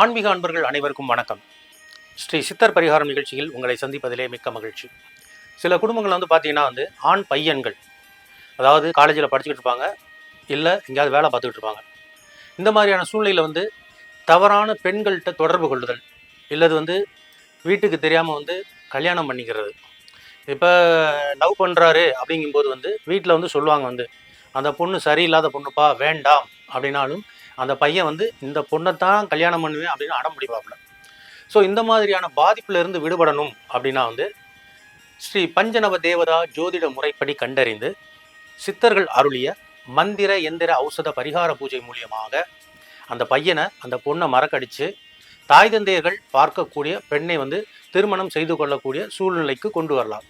ஆன்மீக அன்பர்கள் அனைவருக்கும் வணக்கம். ஸ்ரீ சித்தர் பரிகாரம் நிகழ்ச்சியில் உங்களை சந்திப்பதிலே மிக்க மகிழ்ச்சி. சில குடும்பங்கள் வந்து பார்த்தீங்கன்னா வந்து ஆண் பையன்கள் அதாவது காலேஜில் படிச்சுக்கிட்டு இருப்பாங்க இல்லை எங்கேயாவது வேலை பார்த்துக்கிட்டு இருப்பாங்க. இந்த மாதிரியான சூழ்நிலையில் வந்து தவறான பெண்கள்கிட்ட தொடர்பு கொள்ளுதல் இல்லது வந்து வீட்டுக்கு தெரியாமல் வந்து கல்யாணம் பண்ணிக்கிறது. இப்போ லவ் பண்ணுறாரு அப்படிங்கும்போது வந்து வீட்டில் வந்து சொல்லுவாங்க வந்து அந்த பொண்ணு சரியில்லாத பொண்ணுப்பா வேண்டாம் அப்படின்னாலும் அந்த பையன் வந்து இந்த பொண்ணை தான் கல்யாணம் பண்ணுவேன் அப்படின்னு அடம் பிடிப்பாப்புல ஸோ இந்த மாதிரியான பாதிப்புலேருந்து விடுபடணும் அப்படின்னா வந்து ஸ்ரீ பஞ்சநவ தேவதா ஜோதிட முறைப்படி கண்டறிந்து சித்தர்கள் அருளிய மந்திர எந்திர ஔஷத பரிகார பூஜை மூலியமாக அந்த பையனை அந்த பொண்ணை மறக்கடிச்சு தாய் தந்தையர்கள் பார்க்கக்கூடிய பெண்ணை வந்து திருமணம் செய்து கொள்ளக்கூடிய சூழ்நிலைக்கு கொண்டு வரலாம்.